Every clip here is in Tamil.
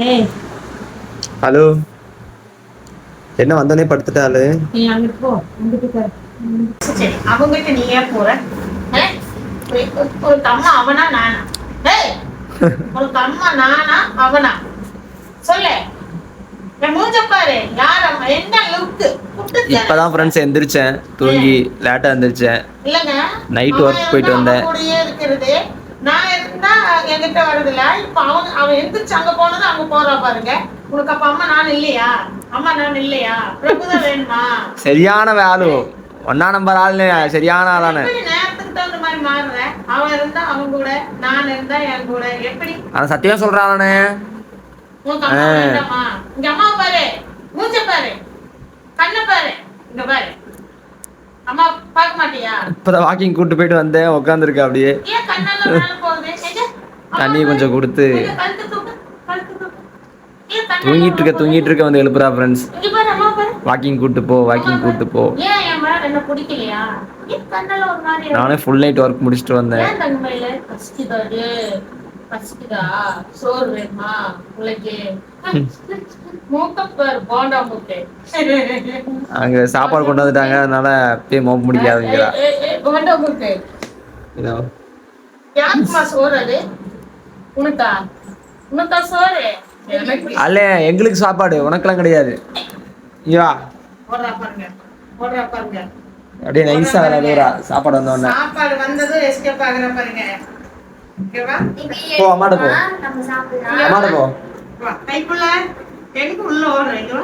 ஏய். ஹலோ. என்ன வந்தோடனே படுத்துட்டாளு? அவங்ககிட்ட நீ ஏன் போற? ஒரு- அம்மா அவனா நானா? ஒரு அம்மா நானா அவனா? சொல்லு. என் மூஞ்ச பாரு. யார் அம்மா என்ன லுக்கு இப்பதான் ஃப்ரெண்ட்ஸ் எந்திரிச்சேன். தூங்கி லேட்டா எந்திரிச்சேன். அவன் work போயிட்டு வந்தேன். நான் இருந்தா என்கிட்ட வரதில்ல இப்ப அவன் அவன் எந்திரிச்சு அங்க போனது அங்க போறா பாருங்க. உனக்கு அப்ப அம்மா நான் இல்லையா? அம்மா நான் இல்லையா? பிரபுதான் வேணுமா? சரியான வேலு. ஒன்னா நம்பர் ஆளு சரியான ஆளானு. நேரத்துக்கு தகுந்த மாதிரி மாறுற? அவன் இருந்தா அவன் கூட நான் இருந்தா என் கூட. எப்படி? ஆனா சத்தியமா சொல்றானே அம்மா. வேண்டாமா? இங்க அம்மா பாரு. மூஞ்ச பாரு. கண்ணை பாரு. இங்க பாரு. இப்பதான் வாக்கிங் கூட்டு போயிட்டு வந்தேன். உட்காந்துருக்க அப்படியே. ஏன் கண்ணெல்லாம் மேல போகுது எங்க? அம்மா தண்ணி பாரு. கொஞ்சம் கொடுத்து. தூங்கிட்டு இருக்க தூங்கிட்டு இருக்க வந்து எழுப்புறா ஃப்ரெண்ட்ஸ் வாக்கிங் கூட்டு போ வாக்கிங் கூட்டு போ? நானே ஃபுல் நைட் ஒர்க் முடிச்சுட்டு வந்தேன். பசிக்குதா சோறு வேணுமா? மூக்கை அங்க சாப்பாடு கொண்டு வந்துட்டாங்க அதனால அப்படியே மோப்ப முடியாதுங்கிறா அல்ல எங்களுக்கு சாப்பாடு உனக்கெல்லாம் கிடையாது. பாருங்க அப்படியே நைஸா விளையாடுறா சாப்பாடு வந்த உடனே. சாப்பாடு வந்ததும் எஸ்கேப் ஆகுற பாருங்க. போ அம்மாட்ட போ. அம்மாட்ட போ. வா, கைக்குள்ள எனக்கு உள்ள ஓடுறீங்க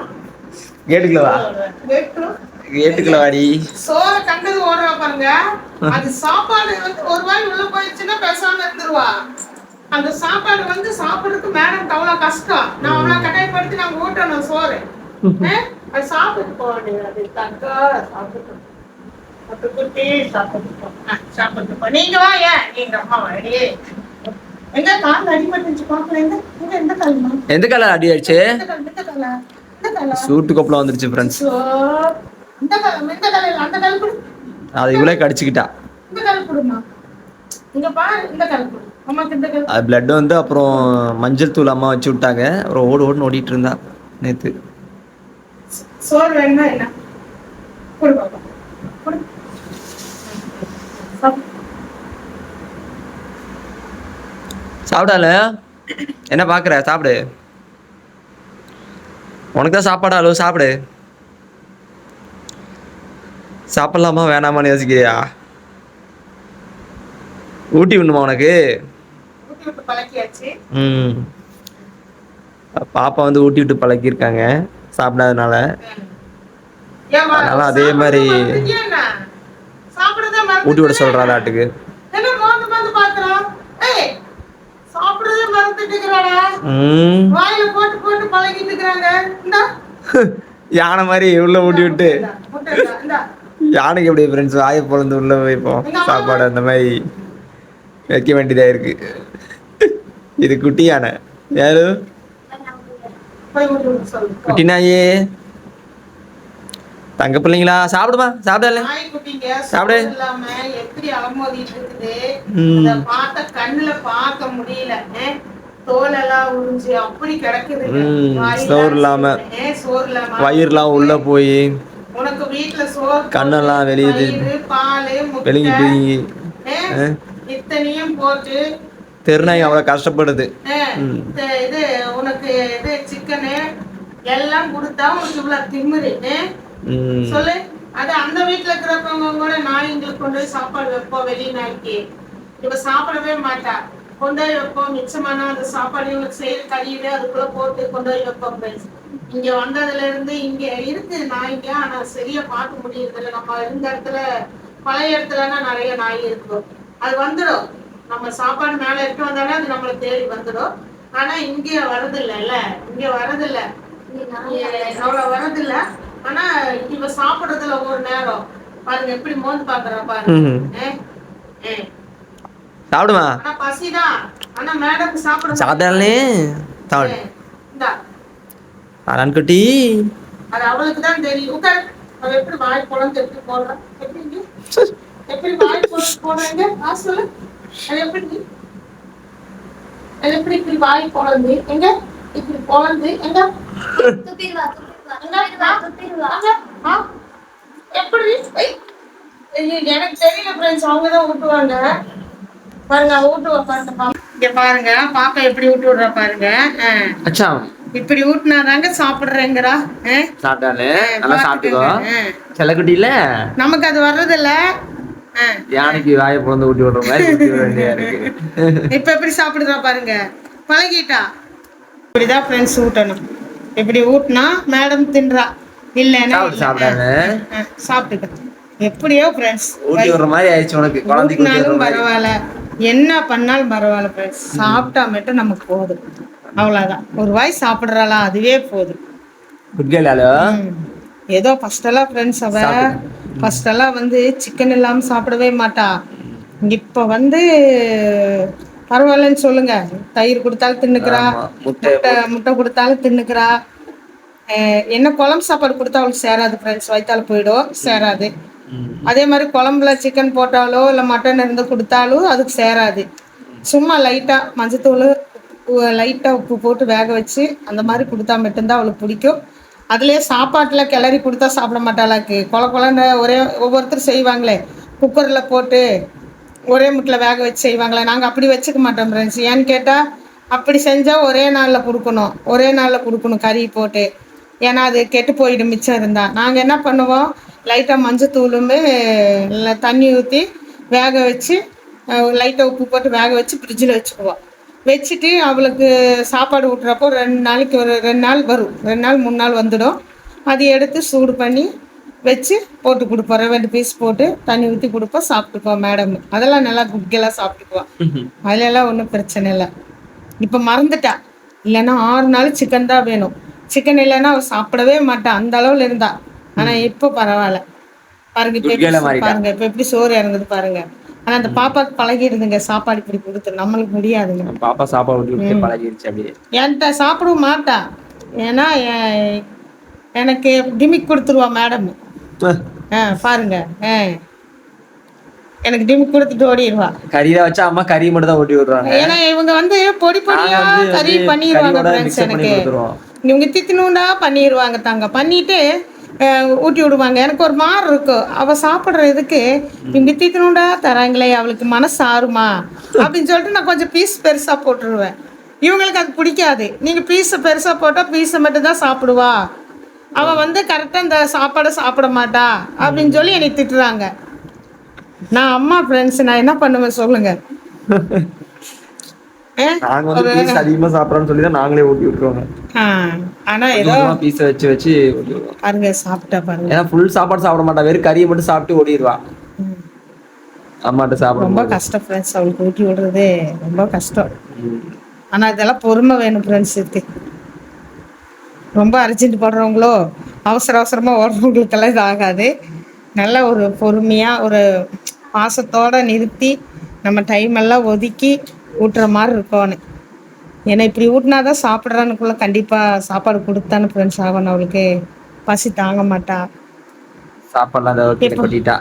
கேட்டுக்குள்ள வா. கேட்டுக்குள்ள. வாடி. சோற கண்டது ஓடுறா பாருங்க. அது சாப்பாடு வந்து ஒரு வாய் உள்ள போயிடுச்சுன்னா பேசாம இருந்துருவா. அந்த சாப்பாடு வந்து சாப்பிடுறதுக்கு மேடம் அவ்வளவு கஷ்டம். நான் அவ்வளவு கட்டாயப்படுத்தி நாங்க ஊட்டணும் சோறு? அது சாப்பிட்டு போக வேண்டியது. தக்கா சாப்பிட்டு பட்டுக்குட்டி சாப்பிட்டு போ. ஆ, சாப்பிட்டு போ. நீங்க அம்மா வாடி. எங்க கால் அடிபட்டுச்சு பாக்கல. எந்த கால்மா? எந்த கலர் அடி ஆயிடுச்சு கால் காலா? காலா? சூட்டு கொப்பளம் வந்துருச்சு ஃப்ரெண்ட்ஸ் இந்த காலம் இந்த காலம் இல்ல, அந்த காலம் கொடு. அது இவ்வளோ கடிச்சுக்கிட்டா. இந்த காலம் கொடுமா இங்க பாரு இந்த காலம் கொடு. அது பிளட் வந்து அப்புறம் மஞ்சள் தூள் அம்மா வச்சு விட்டாங்க. அப்புறம் ஓடு ஓடுன்னு ஓடிட்டு இருந்தா நேத்து. சோறு வேணுமா என்ன கொடு பாப்பா கொடு சாப்பிடு. சாப்பிடால என்ன பாக்குற? சாப்பிடு. உனக்கு தான் சாப்பாடு அளவு சாப்பிடு. சாப்பிடலாமா வேணாமான்னு யோசிக்கிறியா? ஊட்டி விடணுமா உனக்கு? ம். பாப்பா வந்து ஊட்டி விட்டு பழக்கியிருக்காங்க சாப்பிடாதனால. அதனால அதே மாதிரி ஊட்டி விட மறந்துட்டியா சொல்றா என்ன? நாட்டுக்கு என்ன மோந்து மோந்து பாக்குறா? ஏய், சாப்பிடுறதே மறந்துட்டு இருக்கிறாடா. ம். வாயில போட்டு போட்டு பழகிட்டு இருக்கிறாங்க. இந்தா. யானை மாதிரி உள்ள ஊட்டி விட்டு. யானைக்கு எப்படி ஃப்ரெண்ட்ஸ் வாயை பொழந்து உள்ள வைப்போம் சாப்பாடு அந்த மாதிரி வைக்க வேண்டியதா இருக்கு. இது குட்டி யானை. யாரு? போய் ஊட்டி விட சொல்லு. போ. குட்டி நாயே தங்க பிள்ளைங்களா சாப்பிடுமா? சாப்பிடல சாப்பிடு. எப்படி அலமோதிட்டு இருக்குது? பார்த்த கண்ணுல பார்க்க முடியல. சோறு இல்லாம. வயிறுலாம் உள்ள போய் கண்ணெல்லாம் போட்டு, வெளியே வெளிங்கி போட்டு தெருநாய் அவ்வளோ கஷ்டப்படுது. உனக்கு இது சிக்கனு எல்லாம் கொடுத்தா உனக்கு இவ்வளவு திமிரு. சொல்லு. அது அந்த வீட்டுல இருக்கிறவங்க கூட நாய்ங்களுக்கு கொண்டு போய் சாப்பாடு வைப்போம் வெளி நாய்க்கு இவ சாப்பிடவே மாட்டா. கொண்டு போய் வைப்போம் மிச்சமான அந்த சாப்பாடு இவங்களுக்கு செய்யற கறியில அதுக்குள்ள போட்டு கொண்டு போய் வைப்போம் இங்க வந்ததுல இருந்து இங்க இருக்கு நாய்ங்க ஆனா சரியா பார்க்க முடியறதில்ல. நம்ம இருந்த இடத்துல பழைய இடத்துலன்னா நிறைய நாய் இருக்கும். அது வந்துடும். நம்ம சாப்பாடு மேல எடுத்து வந்தாலே அது நம்மளை தேடி வந்துடும். ஆனா இங்க வரதில்லைல்ல இங்க வரதில்ல அவ்வளவு வரதில்ல ஆனா இவ சாப்பிடுறதுல ஒரு நேரம். பாருங்க எப்படி மோந்து பாக்குறா பாருங்க. சாப்பிடுமா? ஆனா பசிதான். ஆனா மேடம் சாப்பிட சாப்பிடலே சாப்பிடு. இந்தா. அதான் குட்டி. அது அவளுக்கு தான் தெரியும். உட்கார். அவ எப்படி வாய் குழந்தை எப்படி போடுறா எப்படி? எப்படி வாய் குழந்தை போடுறீங்க ஆ சொல்லு. அது எப்படி அது எப்படி இப்படி வாய் குழந்தை எங்க? இப்படி குழந்தை எங்க? எப்படி எனக்கு தெரியல ஃப்ரெண்ட்ஸ் அவங்க தான் ஊட்டுவாங்க பாருங்க ஊட்டுவா பாருங்க. இங்க பாருங்க பாப்பா எப்படி ஊட்டு விடுறா பாருங்க. அச்சா. இப்படி ஊட்டுனாதாங்க சாப்பிடுறேங்கிறா. ஆ? சாப்பிட்டானு நல்லா சாப்பிட்டுக்கோ. செல்லக்குட்டியில? நமக்கு அது வர்றதில்ல. யானைக்கு வாயை பிறந்து ஊட்டி விடுற மாதிரி இப்ப எப்படி சாப்பிடுறா பாருங்க. பழகிட்டா? இப்படிதான் ஃப்ரெண்ட்ஸ் ஊட்டணும். இப்படி ஊட்டினா மேடம் தின்றா. இல்லைன்னா சாப்பிடு, இல்ல. சாப்பிடாம. ஆ, ஆ, சாப்பிட்டுக்க எப்படியோ ஃப்ரெண்ட்ஸ் ஊட்டி விடுற மாதிரி ஆயிடுச்சு உனக்கு. குழந்தைக்கு பரவாயில்ல. என்ன பண்ணாலும் பரவாயில்ல ஃப்ரெண்ட்ஸ் சாப்பிட்டா மட்டும் நமக்கு போதும். அவ்வளவுதான். ஒரு வாய் சாப்பிடுறாளா அதுவே போதும். ஏதோ ஃபர்ஸ்ட் எல்லாம் ஃப்ரெண்ட்ஸ் அவ. ஃபர்ஸ்ட் எல்லாம் வந்து சிக்கன் இல்லாம சாப்பிடவே மாட்டா. இப்ப வந்து பரவாயில்லன்னு சொல்லுங்க. தயிர் கொடுத்தாலும் தின்னுக்கிறா முட்டை முட்டை கொடுத்தாலும் தின்னுக்கிறா. என்ன குழம்பு சாப்பாடு கொடுத்தா அவளுக்கு சேராது ஃப்ரெண்ட்ஸ் வயித்தால போயிடும் சேராது. அதே மாதிரி குழம்புல சிக்கன் போட்டாலோ இல்லை மட்டன் இருந்து கொடுத்தாலும் அதுக்கு சேராது. சும்மா லைட்டாக மஞ்சத்தூள் லைட்டாக உப்பு போட்டு வேக வச்சு அந்த மாதிரி கொடுத்தா மட்டும்தான் அவளுக்கு பிடிக்கும். அதுலேயே சாப்பாட்டில் கிளறி கொடுத்தா சாப்பிட மாட்டாளாக்கு. கொல கொலன்னு ஒரே ஒவ்வொருத்தர் செய்வாங்களே. குக்கரில் போட்டு ஒரே முட்டில் வேக வச்சு செய்வாங்களே நாங்கள் அப்படி வச்சுக்க மாட்டோம் ஃப்ரெண்ட்ஸ் ஏன்னு கேட்டால் அப்படி செஞ்சால் ஒரே நாளில் கொடுக்கணும். ஒரே நாளில் கொடுக்கணும் கறி போட்டு. ஏன்னா அது கெட்டு போயிடும் மிச்சம் இருந்தால் நாங்கள் என்ன பண்ணுவோம் லைட்டாக மஞ்சத்தூளுமே இல்லை தண்ணி ஊற்றி வேக வச்சு லைட்டாக உப்பு போட்டு வேக வச்சு ஃப்ரிட்ஜில் வச்சுக்குவோம். வச்சுட்டு அவளுக்கு சாப்பாடு ஊட்டுறப்போ ரெண்டு நாளைக்கு ஒரு ரெண்டு நாள் வரும். ரெண்டு நாள் மூணு நாள் வந்துடும். அதை எடுத்து சூடு பண்ணி வச்சு போட்டு கொடுப்போம். ரெண்டு பீஸ் போட்டு தண்ணி ஊற்றி கொடுப்போம். சாப்பிட்டுக்குவோம் மேடம் அதெல்லாம் நல்லா குக்கெல்லாம் சாப்பிட்டுக்குவோம் அதுலலாம் ஒன்றும் பிரச்சனை இல்லை. இப்போ மறந்துட்டா. இல்லைன்னா ஆறு நாள் சிக்கன் தான் வேணும். சிக்கன் இல்லைன்னா அவள் சாப்பிடவே மாட்டா. அந்த அளவில் இருந்தா. ஆனால் இப்போ பரவாயில்ல. பாருங்க. பாருங்க. இப்போ எப்படி சோறு இறங்குது பாருங்க. ஆனால் அந்த பாப்பாக்கு பழகிடுதுங்க. சாப்பாடு இப்படி கொடுத்து நம்மளுக்கு முடியாதுங்க பாப்பா சாப்பாடு பழகிடுச்சு அப்படியே. என்கிட்ட சாப்பிடவும் மாட்டா. ஏன்னா எனக்கு டிமிக் கொடுத்துருவா மேடம் ஆ. பாருங்க. ஆ. எனக்கு டிமிக் கொடுத்துட்டு ஓடிடுவா. கறியில வச்சா அம்மா கறி மட்டும் தான் ஊட்டி விடுறாங்க. ஏன்னா இவங்க வந்து பொடி பொடியா கறி பண்ணிடுவாங்க ஃப்ரெண்ட்ஸ் எனக்கு. இவங்க தித்தினூண்டா பண்ணிடுவாங்க தாங்க. பண்ணிட்டு ஊட்டி விடுவாங்க. எனக்கு ஒரு மாறு இருக்கும் அவ சாப்பிடுற இதுக்கு இவங்க தித்தினூண்டா தராங்களே அவளுக்கு மனசு ஆறுமா? அப்படின்னு சொல்லிட்டு நான் கொஞ்சம் பீஸ் பெருசா போட்டுருவேன். இவங்களுக்கு அது பிடிக்காது. நீங்க பீஸை பெருசா போட்டா பீஸை மட்டும் தான் சாப்பிடுவா. அவ வந்து கரெக்டா இந்த சாப்பாடை சாப்பிட மாட்டா அப்படின்னு சொல்லி என்னை திட்டுறாங்க. நான் அம்மா ஃப்ரெண்ட்ஸ் நான் என்ன பண்ணுவேன் சொல்லுங்க. ஏ? நாங்க வந்து பீஸ் அதிகமா சாப்பிடறோம்னு சொல்லி தான் நாங்களே ஊட்டி விட்டுருவோங்க. ஆனா ஏதோ பீஸை வச்சு வச்சு பாருங்க சாப்பிட்டா பாருங்க. ஏன்னா ஃபுல் சாப்பாடு சாப்பிட மாட்டா. வெறும் கறியை மட்டும் சாப்பிட்டு ஓடிடுவா. அம்மாட்ட சாப்பிடும் ரொம்ப கஷ்டம் ஃப்ரெண்ட்ஸ் அவளுக்கு ஊட்டி விடுறது ரொம்ப கஷ்டம். ஆனா இதெல்லாம் பொறுமை வேணும் ஃப்ரெண்ட்ஸ் ரொம்ப அர்ஜென்ட் படுறவங்களோ அவசர அவசரமா ஓடுறவங்களுக்கெல்லாம் இது ஆகாது. நல்ல ஒரு பொறுமையா ஒரு பாசத்தோட நிறுத்தி நம்ம டைம் எல்லாம் ஒதுக்கி ஊட்டுற மாதிரி இருக்கணும். ஏன்னா இப்படி ஊட்டினா தான் சாப்பிட்றானுக்குள்ள கண்டிப்பா சாப்பாடு கொடுத்தானு ஃப்ரெண்ட்ஸ் ஆகணும். அவளுக்கு பசி தாங்க மாட்டா.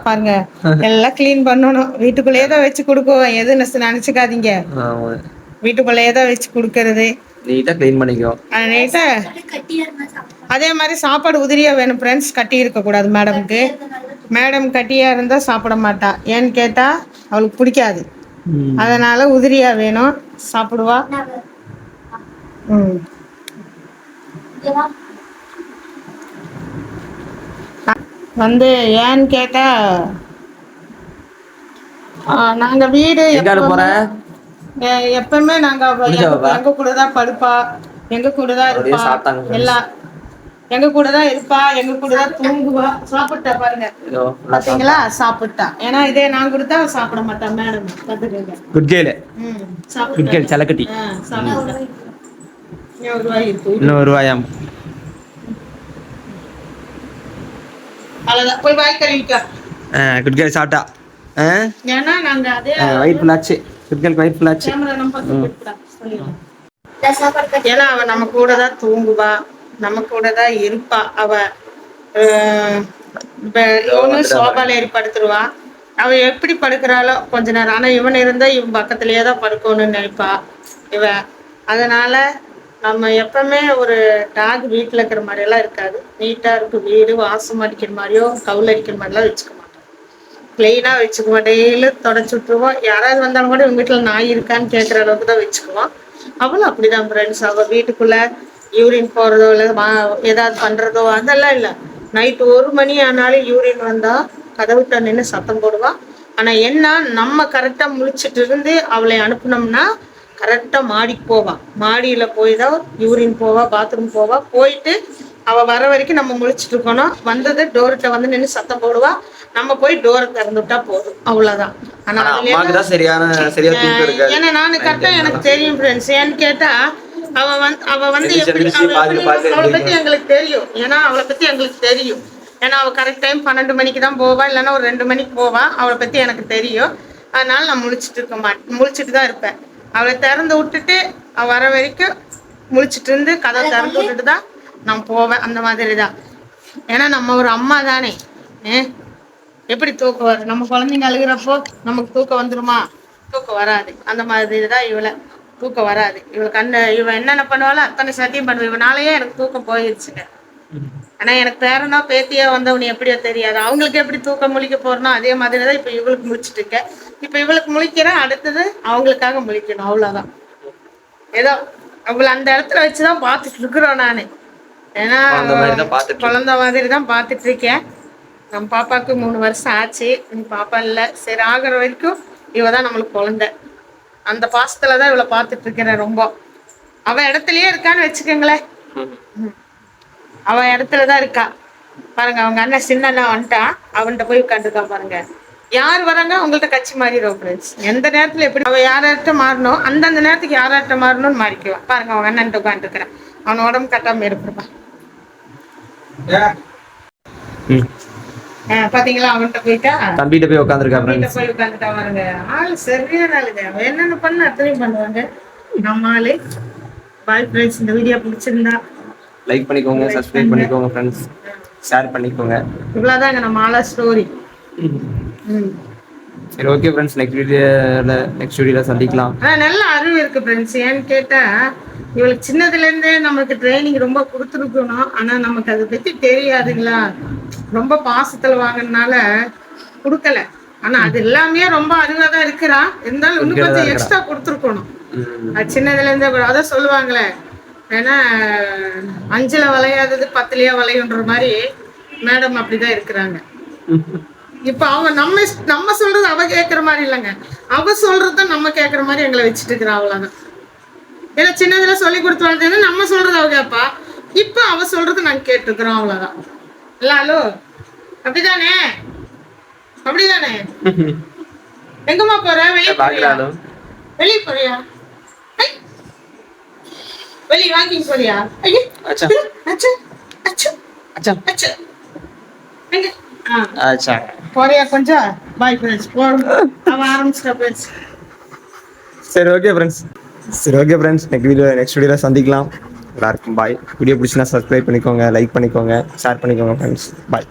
பாருங்க எல்லாம் க்ளீன் பண்ணணும். வீட்டுக்குள்ளேயே தான் வச்சு கொடுக்குவோம். எது நினைச்சுக்காதீங்க. வீட்டுக்குள்ளேயே தான் வச்சு கொடுக்கறது. நீட்டா க்ளீன் பண்ணிக்கோ. நீட்டா கட்டியா இருந்தா சாப்பிடுவா அதே மாதிரி சாப்பாடு உதிரியா வேணும் ஃப்ரெண்ட்ஸ் கட்டி இருக்கக்கூடாது மேடம்க்கு மேடம் கட்டியா இருந்தா சாப்பிட மாட்டா. ஏன்னு கேட்டா அவளுக்கு பிடிக்காது. அதனால உதிரியா வேணும். சாப்பிடுவா. ம். வந்து ஏன்னு கேட்டா ஆ, நாங்க வீடு எங்கால போற? எ- எப்பவுமே நாங்க எங்க- கூட தான் படுப்பா. எங்க கூட தான் இருப்பா. எல்லாம் எங்க கூட தான் இருப்பா. எங்க கூட தான் தூங்குவா. சாப்பிட்டா பாருங்க. பாத்தீங்களா? சாப்பிட்டா. ஏன்னா இதே நான் கொடுத்தா சாப்பிட மாட்டா மேடம் பாத்துக்கோங்க. குட் கேர்ள் ம் குட் சாப்பிட்டா. இன்னும் ஒரு ரூபாய் இருக்கு. ரூபாயாம் அவ்வளவுதான். போய் வாய் கழுவிக்கா. குட் கேர்ள் சாப்பிட்டா. ஏன்னா நாங்க அதே வயிறு ஃபுல்லாச்சு கேர்ள் வயிறு ஃபுல்லாச்சு ஏன்னா அவ நம்ம கூட தான் தூங்குவா. நம்ம கூட தான் இருப்பா. அவ இவனு சோபால ஏறி படுத்துருவா அவ எப்படி படுக்கிறாளோ கொஞ்ச நேரம். ஆனா இவன் இருந்தா இவன் பக்கத்துலயே தான் படுக்கணும்னு நினைப்பா இவ. அதனால நம்ம எப்பவுமே ஒரு டாக் வீட்டில் இருக்கிற மாதிரியெல்லாம் இருக்காது. நீட்டாக இருக்கும் வீடு வாசம் அடிக்கிற மாதிரியோ கவுல் அடிக்கிற மாதிரிலாம் வச்சுக்க. மாட்டோம் க்ளீனாக வச்சுக்குவோம். டெய்லி தொடச்சி விட்ருவோம் யாராவது வந்தாலும் கூட இவங்க வீட்டில் நாய் இருக்கான்னு கேட்குற அளவுக்கு தான் வச்சுக்குவோம். அவளும் அப்படி தான் ஃப்ரெண்ட்ஸ் அவள் வீட்டுக்குள்ளே யூரின் போகிறதோ இல்லை வா ஏதாவது பண்ணுறதோ அதெல்லாம் இல்லை. நைட்டு ஒரு மணி ஆனாலும் யூரின் வந்தால் கதவுட்ட நின்று சத்தம் போடுவாள் ஆனால் என்ன நம்ம கரெக்டாக முழிச்சிட்டு இருந்து அவளை அனுப்புனோம்னா கரெக்டாக மாடிக்கு போவாள் மாடியில் போய் தான் யூரின் போவா பாத்ரூம் போவா. போயிட்டு அவள் வர வரைக்கும் நம்ம முழிச்சிட்டு இருக்கணும். வந்தது டோர்கிட்ட வந்து நின்று சத்தம் போடுவாள் நம்ம போய் டோரை திறந்து விட்டா போதும். அவ்வளோதான் ஆனால் ஆனா தான் சரியான சரியா தூக்கம் இருக்காது ஏன்னா நான் கரெக்டா எனக்கு தெரியும் ஃப்ரெண்ட்ஸ் ஏன்னு கேட்டா அவ வந்து அவ வந்து எப்படி அவளை பத்தி. எங்களுக்கு தெரியும். ஏன்னா அவளை பத்தி எங்களுக்கு தெரியும். ஏன்னா அவ கரெக்ட் டைம் பன்னெண்டு மணிக்கு தான் போவா இல்லைன்னா ஒரு ரெண்டு மணிக்கு போவா. அவளை பத்தி எனக்கு தெரியும். அதனால நான் முழிச்சிட்டு இருக்க மாட்டேன் முழிச்சிட்டு தான் இருப்பேன். அவளை திறந்து விட்டுட்டு அவ வர வரைக்கும் முழிச்சிட்டு இருந்து கதவை திறந்து விட்டுட்டு தான் நான் போவேன். அந்த மாதிரி தான் ஏன்னா நம்ம ஒரு அம்மா தானே. ஏ? எப்படி தூக்கம் வரும்? நம்ம குழந்தைங்க அழுகிறப்போ நமக்கு தூக்கம் வந்துருமா? தூக்கம் வராது. அந்த மாதிரி தான் இவளை. தூக்கம் வராது. இவள் கண்ணு இவ என்னென்ன பண்ணுவாளோ அத்தனை சத்தியம் பண்ணுவா. இவனாலேயே எனக்கு தூக்கம் போயிடுச்சுங்க ஆனா எனக்கு பேரனோ பேத்தியோ வந்தவனு எப்படியோ தெரியாது. அவங்களுக்கு எப்படி தூக்கம் முழிக்க போறனோ அதே மாதிரி தான் இப்போ இவளுக்கு முழிச்சிட்டு இருக்கேன். இப்போ இவளுக்கு முழிக்கிறேன் அடுத்தது அவங்களுக்காக முழிக்கணும். அவ்வளோதான் ஏதோ அவளை அந்த இடத்துல வச்சுதான் பார்த்துட்டு இருக்கிறோம் நான். ஏன்னா குழந்தை மாதிரி தான் பார்த்துட்டு குழந்தை மாதிரி தான் பார்த்துட்டு இருக்கேன். நம்ம பாப்பாவுக்கு மூணு வருஷம் ஆச்சு. இனி பாப்பா இல்லை. சரி ஆகுற வரைக்கும் இவ தான் நம்மளுக்கு குழந்தை. அந்த பாசத்துல தான் இவளை பார்த்துட்டு இருக்கிறேன் ரொம்ப. அவ இடத்துலயே இருக்கான்னு வச்சுக்கோங்களேன். அவ இடத்துல தான் இருக்கா. பாருங்க அவங்க அண்ணன் சின்ன அண்ணன் வந்துட்டான் அவன்கிட்ட போய் உட்காந்துருக்கா பாருங்க. யார் வராங்க? அவங்கள்ட்ட கட்சி மாறிடும் ஃப்ரெண்ட்ஸ் எந்த நேரத்துல எப்படி அவ யார்கிட்ட மாறணும்? அந்தந்த நேரத்துக்கு யார்கிட்ட மாறணும்னு மாறிக்குவான் பாருங்க அவங்க அண்ணன்ட்ட உட்காந்துருக்கிறேன் அவன் உடம்பு கட்டாம இருப்பான் ம். பாத்தீங்களா? அவன்கிட்ட போயிட்டா? தம்பிகிட்ட போய் உட்காந்துருக்கா வீட்டை ஃப்ரெண்ட்ஸ் போய் உட்காந்துட்டா பாருங்க. ஆள் சரியான ஆளுங்க. என்னென்ன பண்ண அத்தனையும் பண்ணுவாங்க. நம்ம ஆளு. பாய் ஃப்ரெண்ட்ஸ் இந்த வீடியோ பிடிச்சிருந்தா லைக் பண்ணிக்கோங்க சப்ஸ்கிரைப் பண்ணிக்கோங்க ஃப்ரெண்ட்ஸ் ஷேர் பண்ணிக்கோங்க. இவ்வளவுதாங்க நம்ம ஆளா ஸ்டோரி சரி ஓகே ஃப்ரெண்ட்ஸ் நெக்ஸ்ட் வீடியோவில் நெக்ஸ்ட் வீடியோவில் சந்திக்கலாம். நல்ல அறிவு இருக்கு ஃப்ரெண்ட்ஸ் ஏன்னு கேட்டா இவளுக்கு சின்னதுல இருந்தே நமக்கு ட்ரைனிங் ரொம்ப கொடுத்துருக்கணும். ஆனா நமக்கு அதை பத்தி தெரியாதுங்களா? ரொம்ப பாசத்துல வாங்கினால கொடுக்கல. ஆனா அது எல்லாமே ரொம்ப அறிவா தான் இருக்கிறா. இருந்தாலும் இன்னும் கொஞ்சம் எக்ஸ்ட்ரா கொடுத்துருக்கணும். அது சின்னதுல இருந்தே அதான் சொல்லுவாங்களே ஏன்னா அஞ்சுல வளையாதது பத்துலயே வளையுன்ற மாதிரி மேடம் அப்படிதான் இருக்கிறாங்க. இப்ப அவ நம்ம நம்ம சொல்றது அவ கேக்குற மாதிரி இல்லைங்க. அவ சொல்றத நம்ம கேக்குற மாதிரி எங்களை வச்சுட்டு இருக்கிறா அவ்வளவுதான். ஏன்னா சின்னதுல சொல்லி கொடுத்து வளர்த்தது நம்ம சொல்றது அவ கேப்பா. இப்ப அவ சொல்றது நாங்க கேட்டுக்கிறோம் அவ்வளவுதான். இல்ல ஹலோ. அப்படிதானே? அப்படிதானே? எங்கம்மா போற? வெளியே போறியா? வெளியே போறியா. வெளியே வாக்கிங் போறியா? ஐயோ. அச்சா. அச்சு. அச்சு. அச்சா. அச்சு. எங்க? ஆ. அச்சா. போறியா கொஞ்சம்? பாய் ஃப்ரெண்ட்ஸ் போடும் அவன் ஆரம்பிச்சிட்டா ஃப்ரெண்ட்ஸ் சரி ஓகே ஃப்ரெண்ட்ஸ் சரி okay friends next video next வீடியோவில் சந்திக்கலாம். எல்லாருக்கும் பாய் வீடியோ பிடிச்சினா சப்ஸ்கிரைப் பண்ணிக்கோங்க லைக் பண்ணிக்கோங்க ஷேர் பண்ணிக்கோங்க ஃப்ரெண்ட்ஸ் பாய்